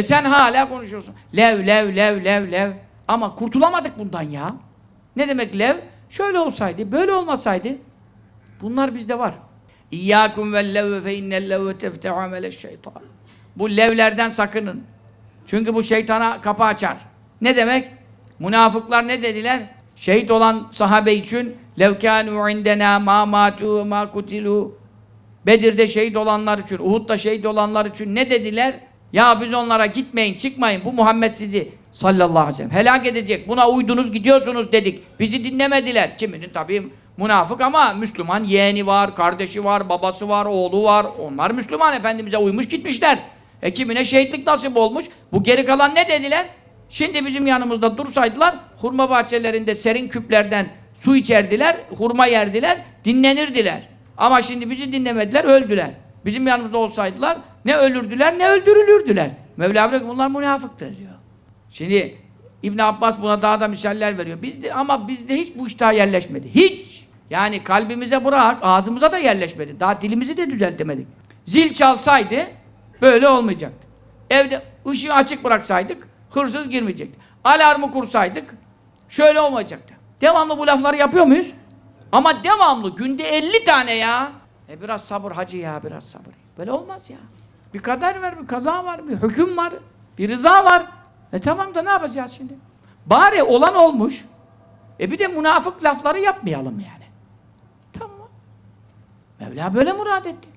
E sen hala konuşuyorsun. Lev, lev, lev, lev, lev. Ama kurtulamadık bundan ya. Ne demek lev? Şöyle olsaydı, böyle olmasaydı. Bunlar bizde var. İyyâkum vel levve fe innel levve teftehu amele şeytan. Bu levlerden sakının. Çünkü bu şeytana kapı açar. Ne demek? Münafıklar ne dediler? Şehit olan sahabe için lev kânû indena mâ mâtû mâ kutilû Bedir'de şehit olanlar için, Uhud'da şehit olanlar için ne dediler? Ya biz onlara gitmeyin, çıkmayın. Bu Muhammed sizi sallallahu aleyhi ve sellem helak edecek. Buna uydunuz, gidiyorsunuz dedik. Bizi dinlemediler. Kiminin tabii münafık ama Müslüman yeğeni var, kardeşi var, babası var, oğlu var. Onlar Müslüman Efendimiz'e uymuş gitmişler. E kimine şehitlik nasip olmuş. Bu geri kalan ne dediler? Şimdi bizim yanımızda dursaydılar, hurma bahçelerinde serin küplerden su içerdiler, hurma yerdiler, dinlenirdiler. Ama şimdi bizi dinlemediler, öldüler. Bizim yanımızda olsaydılar ne ölürdüler ne öldürülürdüler. Mevla bırak bunlar münafıktır diyor. Şimdi İbn Abbas buna daha da misaller veriyor. Bizde ama bizde hiç bu iştah yerleşmedi. Hiç. Yani kalbimize bırak, ağzımıza da yerleşmedi. Daha dilimizi de düzeltemedik. Zil çalsaydı böyle olmayacaktı. Evde ışığı açık bıraksaydık hırsız girmeyecekti. Alarmı kursaydık şöyle olmayacaktı. Devamlı bu lafları yapıyor muyuz? Ama devamlı günde 50 tane ya. E biraz sabır hacı ya biraz sabır. Böyle olmaz ya. Bir kader var, bir kaza var, bir hüküm var, bir rıza var. E tamam da ne yapacağız şimdi? Bari olan olmuş. E bir de münafık lafları yapmayalım yani. Tamam. Mevla böyle murad etti.